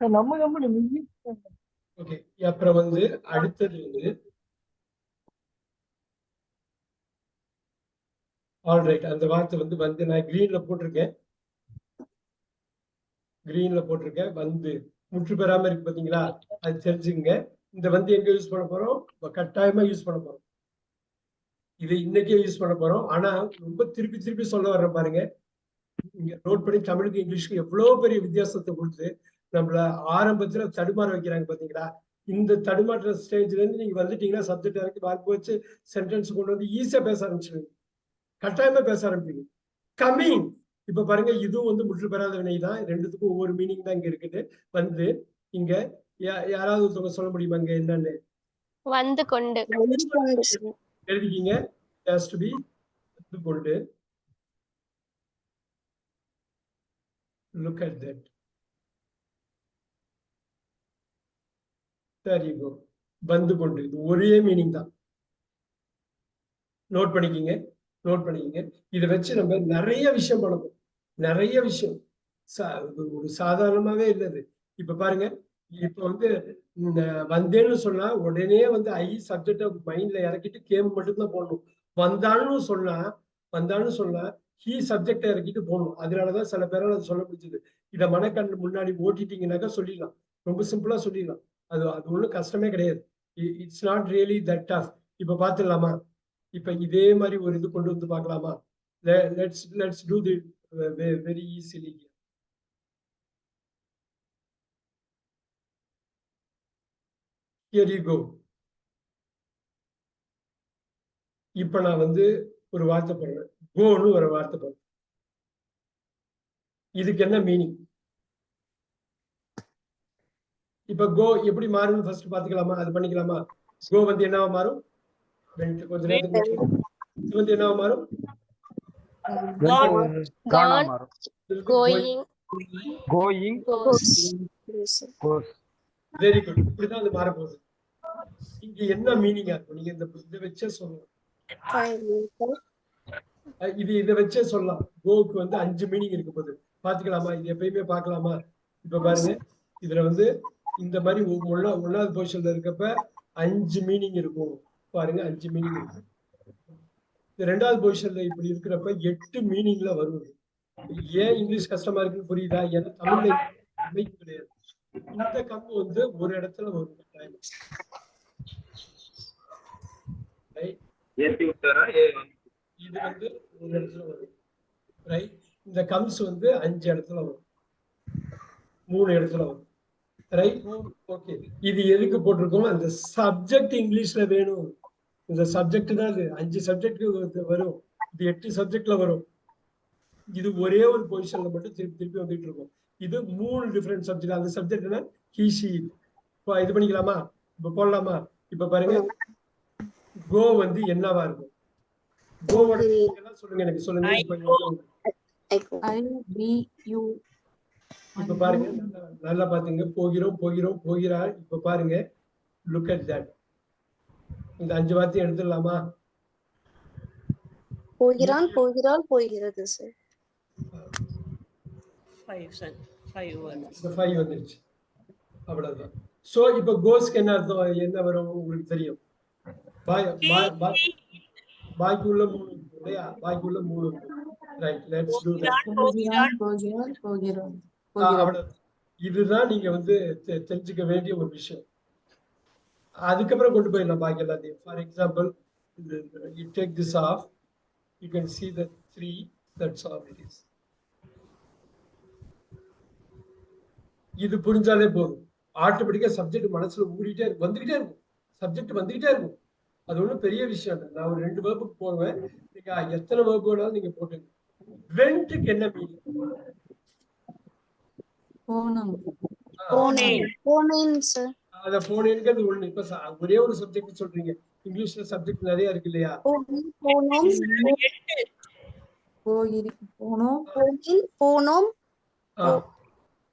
நம்ம company okay அப்புறம் வந்து அடுத்தது வந்து ஆல்ரைட் அந்த வார்த்தை வந்து வந்து நான் கிரீன்ல போட்டிருக்கேன். கிரீன்ல போட்டிருக்கேன் வந்து. முற்று பெறாம இருக்கு பாத்தீங்களா? அது தெரிஞ்சுங்க இந்த வந்து எங்க யூஸ் பண்ண போறோம்? கட்டாயமா யூஸ் பண்ண போறோம். இது இன்னைக்கே யூஸ் பண்ண போறோம். ஆனா ரொம்ப திருப்பி திருப்பி சொல்ல வர்றேன் பாருங்க. இங்க நோட் பண்ணி தமிழுக்கு இங்கிலீஷ்க்கு எவ்வளவு பெரிய வித்தியாசத்தை கொடுத்து நம்மள ஆரம்பத்துல தடுமாற வைக்கிறாங்க பாத்தீங்களா? இந்த தடுமாற்ற ஸ்டேஜ்ல இருந்து நீங்க வந்துட்டீங்கன்னா சப்ஜெக்ட் இறக்கி மார்க் வச்சு சென்டென்ஸ் கொண்டு வந்து ஈஸியா பேச ஆரம்பிச்சிருவீங்க. கட்டாயமா பேச ஆரம்பிப்பீங்க. கம்மிங் இப்ப பாருங்க இதுவும் வந்து முற்று பெறாத வினை தான். ரெண்டுத்துக்கும் ஒவ்வொரு மீனிங் தான் இங்க இருக்குது. வந்து இங்க யா- யாராவது ஒருத்தவங்க சொல்ல முடியுமா இங்க என்னன்னு? வந்து கொண்டு. எழுதிக்கிங்க. be வந்து கொண்டு. Look at that. சரி you வந்து கொண்டு. இது ஒரே மீனிங் தான். நோட் பண்ணிக்கிங்க. நோட் பண்ணிக்கிங்க. இதை வச்சு நம்ம நிறைய விஷயம் பண்ணணும். நிறைய விஷயம். சா- இது ஒரு சாதாரணமாவே இல்லது இப்ப பாருங்க. இப்ப வந்து இந்த வந்தேன்னு சொன்னா உடனே வந்து ஐ சப்ஜெக்ட மைண்ட்ல இறக்கிட்டு கேம் மட்டும்தான் போடணும். வந்தான்னு சொன்னா வந்தான்னு சொன்னா ஹீ சப்ஜெக்டை இறக்கிட்டு போகணும் அதனாலதான் சில பேரால் சொல்ல முடிஞ்சது. இதை மனக்கண் முன்னாடி ஓட்டிட்டீங்கன்னாக்கா சொல்லிடலாம். ரொம்ப சிம்பிளா சொல்லிடலாம். அது அது ஒண்ணும் கஷ்டமே கிடையாது. It's not really that tough இப்போ பாத்துடலாமா இப்ப இதே மாதிரி ஒரு இது கொண்டு வந்து பார்க்கலாமா let's let's do the very easily here you go இப்ப நான் வந்து ஒரு வார்த்தை போடுறேன். கோன்னு ஒரு வார்த்தை போடுறேன். இதுக்கு என்ன மீனிங் இப்ப கோ எப்படி மாறும்னு ஃபர்ஸ்ட் பாத்துக்கலாமா அது பண்ணிக்கலாமா? கோ வந்து என்னவா மாறும்? கொஞ்ச நேரத்துக்கு வந்து என்னவா மாறும்? வெரி குட் இப்படிதான் அது மாறப்போகுது. இங்க என்ன மீனிங்கா இருக்கும்? நீங்க இந்த இதை வச்சே சொல்லலாம். இது இதை வச்சே சொல்லலாம். கோவுக்கு வந்து அஞ்சு மீனிங் இருக்க போகுது. பாத்துக்கலாமா இது எப்பயுமே பார்க்கலாமா? இப்ப பாருங்க. இதுல வந்து இந்த மாதிரி ஒ- ஒண்ணா ஒன்னாவது பொசிஷன்ல இருக்கப்ப அஞ்சு மீனிங் இருக்கும். பாருங்க அஞ்சு மீனிங் இருக்கும் இந்த ரெண்டாவது பொசிஷன்ல இப்படி இருக்கிறப்ப எட்டு மீனிங்ல வரும். இது. ஏன் இங்கிலீஷ் கஷ்டமா இருக்குன்னு புரியுதா? ஏன்னா தமிழ்ல அமைப்பு கிடையாது. இந்த கம்பு வந்து ஒரு இடத்துல வரும். இது வந்து ஒரு இடத்துல வரும். ரைட் இந்த கம்ஸ் வந்து அஞ்சு இடத்துல வரும். மூணு இடத்துல வரும். ரைட் ஓகே இது எதுக்கு போட்டிருக்கோம் அந்த சப்ஜெக்ட் இங்கிலீஷ்ல வேணும். இந்த சப்ஜெக்ட் தான் இது அஞ்சு சப்ஜெக்ட் வரும். இது எட்டு சப்ஜெக்ட்ல வரும். இது ஒரே ஒரு பொசிஷன்ல மட்டும் திருப்பி திருப்பி வந்துட்டு இருக்கும். இது மூணு டிஃப்ரெண்ட் சப்ஜெக்ட் அந்த சப்ஜெக்ட் என்ன ஹீஷி இப்போ இது பண்ணிக்கலாமா? இப்ப போடலாமா? இப்ப பாருங்க. கோ வந்து என்னவா இருக்கும்? கோவோட சொல்லுங்க எனக்கு சொல்லுங்க. இப்ப பாருங்க. நல்லா பாத்துங்க. போகிறோம் போகிறோம் போகிறார். இப்ப பாருங்க. லுக் அட் தட் இந்த அஞ்சு வார்த்தையும் எடுத்துடலாமா? போகிறான் போகிறாள் போகிறது சார் ஃபைவ் வந்துருச்சு. அவ்வளவுதான். சோ இப்ப கோஸ்க்கு என்ன அர்த்தம்? என்ன வரும்? உங்களுக்கு தெரியும். பாய் பாய் பாய். பாக்கி உள்ள மூணு இருக்கு இல்லையா? பாக்கி உள்ள மூணு. ரைட் லெட்ஸ் டூ தட் போகிறான் போகிறான் அவ்வளவு இதுதான் நீங்க வந்து தெரிஞ்சுக்க வேண்டிய ஒரு விஷயம். அதுக்கப்புறம் கொண்டு போயிடலாம் பாக்கி எல்லாத்தையும். For example you take this off you can see the three that's all it is இது புரிஞ்சாலே போதும். ஆட்டோமேட்டிக்கா சப்ஜெக்ட் மனசுல ஊறிட்டே இருக்கும். வந்துகிட்டே இருக்கும். சப்ஜெக்ட் வந்துகிட்டே இருக்கும். அது ஒண்ணும் பெரிய விஷயம் இல்லை. நான் ஒரு ரெண்டு வேர்புக்கு போடுவேன் நீங்க எத்தனை வேர்பு வேணாலும் நீங்க போட்டுங்க வென்ட்டுக்கு என்ன மீனிங் போனோம் போனேன். போனேன் சார் அத போனேங்கிறது ஒண்ணு. இப்ப ச- ஒரே ஒரு சப்ஜெக்ட் சொல்றீங்க. இங்கிலீஷ்ல சப்ஜெக்ட் நிறைய இருக்கு இல்லையா? போனோம்.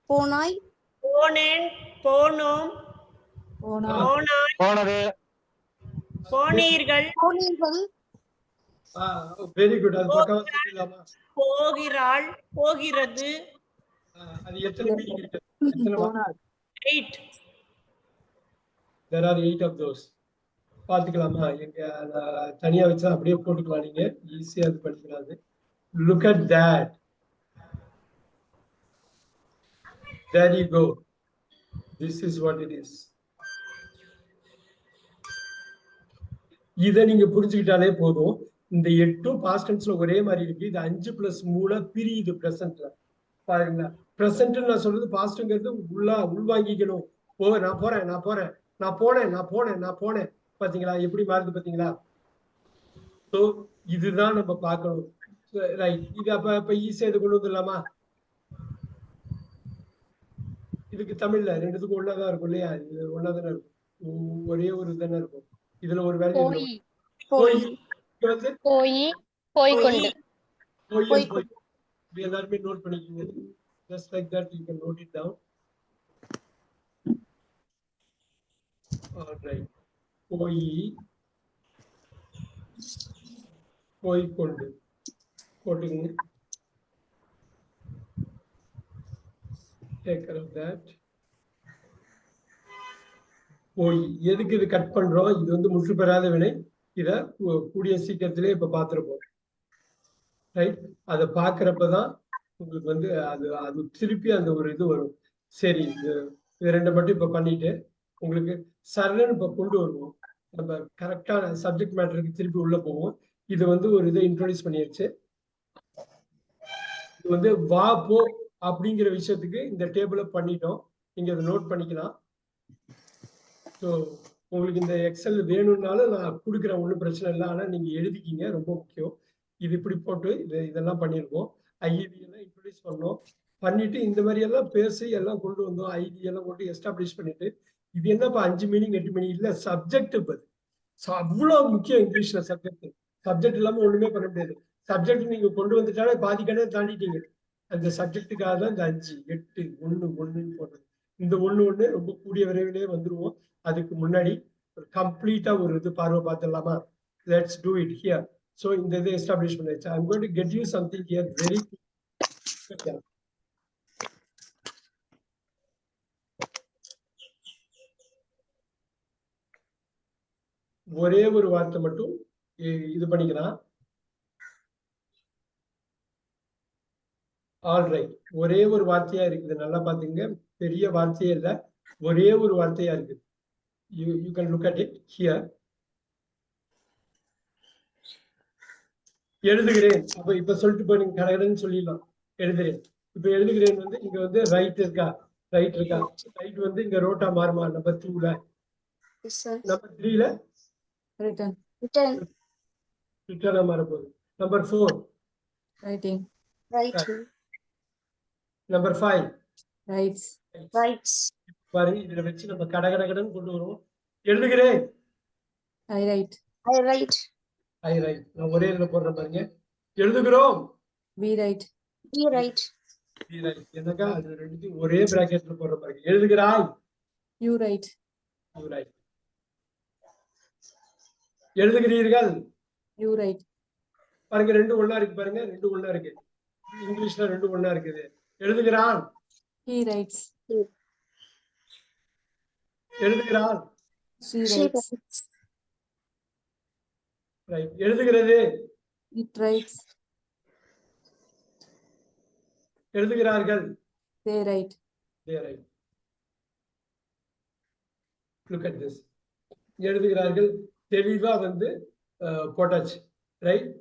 போனாய். போனேன் போனோம். போனது. போனீர்கள். போனீர்கள். வெரி குட் அது பக்கவா சொல்லிடலாமா போகிறாள் போகிறது. அது எத்தனை மீனிங் இருக்கு eight. Of those. பார்த்துக்கலாமா? எங்க தனியா வச்சா அப்படியே போட்டுக்கலாம் நீங்க. ஈஸியா அது look at that. There you go. This is what it is. இதை நீங்க புரிஞ்சுக்கிட்டாலே போதும். இந்த எட்டும் பாஸ்ட் டென்ஸ்ல ஒரே மாதிரி இருக்கு. இது அஞ்சு பிளஸ் மூணா பிரியுது பிரசன்ட்ல பாருங்களா பிரசன்ட் நான் சொல்றது பாஸ்ட்ங்கிறது உள்ளா உள்வாங்கிக்கணும். ஓ நான் போறேன் நான் போறேன். நான் போனேன் நான் போனேன் நான் போனேன். பாத்தீங்களா? எப்படி மாறுது பாத்தீங்களா? ஸோ இதுதான் நம்ம பார்க்கணும். ரைட் இது அப்ப அப்ப ஈஸியா இது கொண்டு வந்துடலாமா? இதுக்கு தமிழ்ல ரெண்டுத்துக்கும் ஒன்னாதான் இருக்கும் இல்லையா? இது ஒன்னாதானே இருக்கும். ஒரே ஒரு தானே இருக்கும். இதுல ஒரு வேல்யூ போய். போய். போய் போய். போய் போய் இது எல்லாருமே நோட் பண்ணிக்கோங்க just like that you can note it down alright போய் போய் கொண்டு போட்டுங்க டேக் கேர் ஆஃப் தட் போய் எதுக்கு இது கட் பண்றோம் இது வந்து முற்று பெறாத வினை இத கூ- கூடிய சீக்கிரத்திலே இப்ப பார்த்திருப்போம் ரைட் அதை பார்க்குறப்ப தான் உங்களுக்கு வந்து அது அது திருப்பி அந்த ஒரு இது வரும். சரி இது இது ரெண்டை மட்டும் இப்போ பண்ணிட்டு உங்களுக்கு சரணன் இப்போ கொண்டு வருவோம். நம்ம கரெக்டான சப்ஜெக்ட் மேட்டருக்கு திருப்பி உள்ள போவோம். இது வந்து ஒரு இதை இன்ட்ரோடியூஸ் பண்ணியாச்சு. இது வந்து வா போ அப்படிங்கிற விஷயத்துக்கு இந்த டேபிளை பண்ணிட்டோம். நீங்க அதை நோட் பண்ணிக்கலாம். ஸோ உங்களுக்கு இந்த எக்ஸல் வேணும்னாலும் நான் கொடுக்குறேன் ஒன்றும் பிரச்சனை இல்லை. ஆனால் நீங்கள் எழுதிக்கிங்க ரொம்ப முக்கியம். இது இப்படி போட்டு இது இதெல்லாம் பண்ணியிருக்கோம் ஐஇவி எல்லாம் இன்ட்ரடியூஸ் பண்ணோம். பண்ணிட்டு இந்த மாதிரி எல்லாம் பேசி எல்லாம் கொண்டு வந்தோம். ஐடி எல்லாம் போட்டு எஸ்டாப்ளிஷ் பண்ணிட்டு இது என்னப்பா அஞ்சு மீனிங் எட்டு மீனிங் இல்ல சப்ஜெக்ட் அது அவ்வளோ முக்கியம் இங்கிலீஷ்ல சப்ஜெக்ட் சப்ஜெக்ட் இல்லாம ஒண்ணுமே பண்ண முடியாது. சப்ஜெக்ட் நீங்க கொண்டு வந்துட்டாலே பாதி தாண்டிட்டீங்க. அந்த சப்ஜெக்ட்டுக்காக தான் இந்த அஞ்சு எட்டு ஒன்று ஒன்றுன்னு போடுறது இந்த ஒன்று ஒன்று ரொம்ப கூடிய விரைவிலே வந்துருவோம். அதுக்கு முன்னாடி ஒரு கம்ப்ளீட்டாக ஒரு இது பார்வை பார்த்துடலாமா? Let's do it here so இந்த establishment, எஸ்டாப்ளிஷ் பண்ணியாச்சு I'm going to get you something here very ஒரே ஒரு வார்த்தை மட்டும் இது பண்ணிக்கலாம் ஆல்ரைட் ஒரே ஒரு வார்த்தையா இருக்குது. நல்லா பாத்துங்க பெரிய வார்த்தையே இல்லை. ஒரே ஒரு வார்த்தையா இருக்குது. You you can look at it here எழுதுகிறேன் அப்ப இப்ப சொல்லிட்டு போய் நீங்க கடகடன்னு சொல்லிடலாம் எழுதுறேன் இப்ப எழுதுகிறேன் வந்து இங்க வந்து ரைட் இருக்கா ரைட் இருக்கா ரைட் வந்து இங்க ரோட்டா மாறுமா நம்பர் டூல. நம்பர் த்ரீல. ரிட்டர்னா மாற போகுது number four. Right. Number five Writes. Rights. பாருங்க இதுல வச்சு நம்ம கடகடகடன்னு கொண்டு வருவோம் எழுதுகிறேன் I write. I write. I write நான் ஒரே இதுல போடுறேன் பாருங்க எழுதுகிறோம் We write. We write. We write. என்னக்கா அது ரெண்டுத்தையும் ஒரே பிராக்கெட்ல போடுற பாருங்க எழுதுகிறாய் You write. You write. எழுதுகிறீர்கள் You write. பாருங்க ரெண்டு ஒண்ணா இருக்கு பாருங்க ரெண்டு ஒண்ணா இருக்கு இங்கிலீஷ்ல ரெண்டு ஒண்ணா இருக்குது எழுதுகிறான் He writes. எழுதுகிறான் She She writes. writes. Write எழுதுகிறது. எழுதுகிறார்கள். எழுதுகிறார்கள். தெளிவா வந்து போட்டாச்சு. ரைட்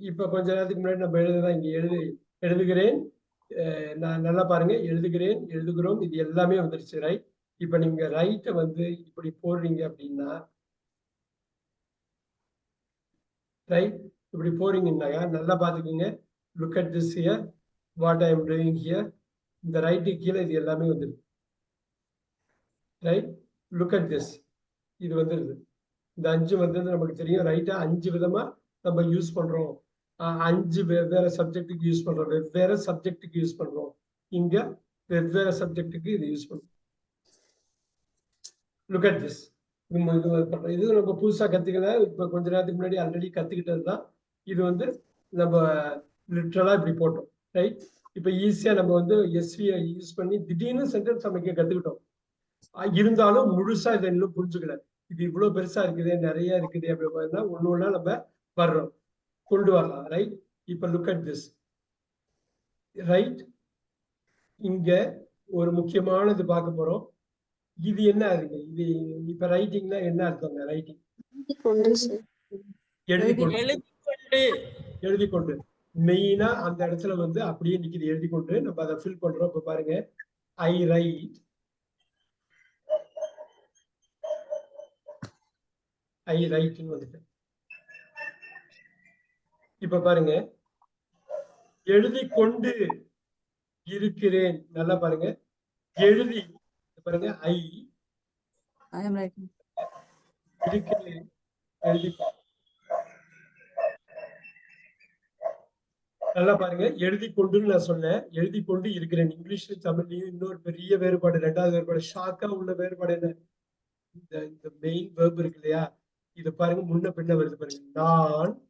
இப்ப கொஞ்ச நேரத்துக்கு முன்னாடி நம்ம எழுதுதான் இங்க எழுது எழுதுகிறேன். நான் நல்லா பாருங்க. எழுதுகிறேன் எழுதுகிறோம். இது எல்லாமே வந்துருச்சு. ரைட் இப்ப நீங்க ரைட்டை வந்து இப்படி போடுறீங்க அப்படின்னா ரைட் இப்படி போறீங்கன்னாக்கா நல்லா பாத்துக்கோங்க look at this here what I am doing here இந்த ரைட்டுக்கு கீழே இது எல்லாமே வந்துடுது ரைட் லுக் அட் திஸ் இது வந்துருது. இந்த அஞ்சு வந்தது நமக்கு தெரியும். ரைட்டா அஞ்சு விதமா நம்ம யூஸ் பண்றோம். அஞ்சு வெவ்வேறு சப்ஜெக்டுக்கு யூஸ் பண்றோம். வெவ்வேறு சப்ஜெக்டுக்கு யூஸ் பண்றோம். இங்க வெவ்வேறு சப்ஜெக்டுக்கு இது யூஸ் பண்றோம். லுக் அட் திஸ் இது இது நம்ம புதுசா கத்துக்கல. இப்ப கொஞ்ச நேரத்துக்கு முன்னாடி ஆல்ரெடி கத்துக்கிட்டது தான் இது வந்து நம்ம லிட்ரலா இப்படி போட்டோம் ரைட் இப்ப ஈஸியா நம்ம வந்து எஸ்வியை யூஸ் பண்ணி திடீர்னு சென்டென்ஸ் அமைக்க கத்துக்கிட்டோம். இருந்தாலும் முழுசா இதை இன்னும் புரிஞ்சுக்கல. இது இவ்வளவு பெருசா இருக்குது நிறைய இருக்குது அப்படி பார்த்தா ஒண்ணு ஒண்ணா நம்ம வர்றோம். கொண்டு வரலாம் ரைட் இப்ப லுக் அட் திஸ் ரைட் இங்க ஒரு முக்கியமானது பார்க்க போறோம். இது என்ன இருக்கு இது இப்ப ரைட்டிங்னா என்ன அர்த்தங்க? ரைட்டிங் எழுதி கொண்டு எழுதி கொண்டு மெயினா அந்த இடத்துல வந்து அப்படியே நிக்குது. எழுதி கொண்டு நம்ம அதை ஃபில் பண்றோம். இப்ப பாருங்க. ஐ ரைட் ஐ ரைட்னு வந்துட்டு இப்ப பாருங்க. எழுதி கொண்டு இருக்கிறேன். நல்லா பாருங்க. எழுதி பாருங்க ஐ I am writing. இருக்கிறேன் எழுதி கொண்டு. நல்லா பாருங்க எழுதி கொண்டுன்னு நான் சொன்னேன். எழுதி கொண்டு இருக்கிறேன். இங்கிலீஷ்ல தமிழ்லயும் இன்னொரு பெரிய வேறுபாடு ரெண்டாவது வேறுபாடு ஷாக்கா உள்ள வேறுபாடு என்ன? இந்த இந்த மெயின் வேர்ப் இருக்கு இல்லையா? இது பாருங்க முன்ன பின்ன வருது பாருங்க. நான்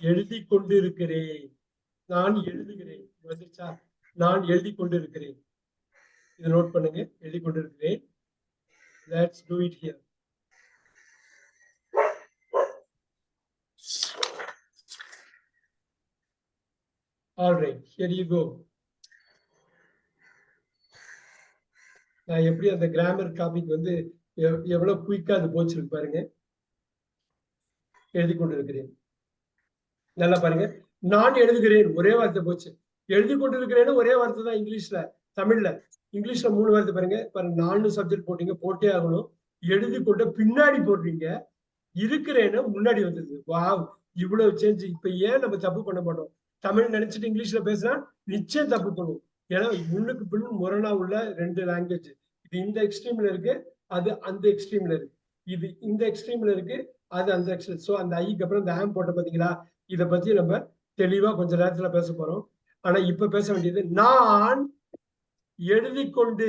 எழுதி கொண்டு இருக்கிறேன். நான் எழுதுகிறேன். வந்துச்சா நான் எழுதி கொண்டு இருக்கிறேன். இது நோட் பண்ணுங்க எழுதி கொண்டு இருக்கிறேன் let's do it here all right here you go நான் எப்படி அந்த கிராமர் டாபிக் வந்து எவ்வளவு குயிக்கா அது போச்சிருக்கு பாருங்க. எழுதி கொண்டிருக்கிறேன். நல்லா பாருங்க. நான் எழுதுகிறேன் ஒரே வார்த்தை போச்சு. எழுதி கொண்டிருக்கிறேன்னு ஒரே வார்த்தை தான் இங்கிலீஷ்ல தமிழ்ல. இங்கிலீஷ்ல மூணு வார்த்தை பாருங்க. பாருங்க நாலு சப்ஜெக்ட் போட்டீங்க போட்டே ஆகணும். எழுதி கொண்ட பின்னாடி போடுறீங்க இருக்கிறேன்னு முன்னாடி வந்தது. வாவ் இவ்வளவு சேஞ்ச் இப்ப ஏன் நம்ம தப்பு பண்ண மாட்டோம்? தமிழ் நினைச்சிட்டு இங்கிலீஷ்ல பேசினா நிச்சயம் தப்பு பண்ணுவோம். ஏன்னா முன்னுக்கு பின் முரணா உள்ள ரெண்டு லாங்குவேஜ் இது இந்த எக்ஸ்ட்ரீம்ல இருக்கு அது அந்த எக்ஸ்ட்ரீம்ல இருக்கு. இது இந்த எக்ஸ்ட்ரீம்ல இருக்கு அது அந்த எக்ஸ்ட்ரீம் ஸோ அந்த ஐக்கு அப்புறம் அந்த ஆம் போட்ட பாத்தீங்களா? இதை பத்தி நம்ம தெளிவா கொஞ்ச நேரத்துல பேச போறோம். ஆனா இப்ப பேச வேண்டியது நான் எழுதி கொண்டு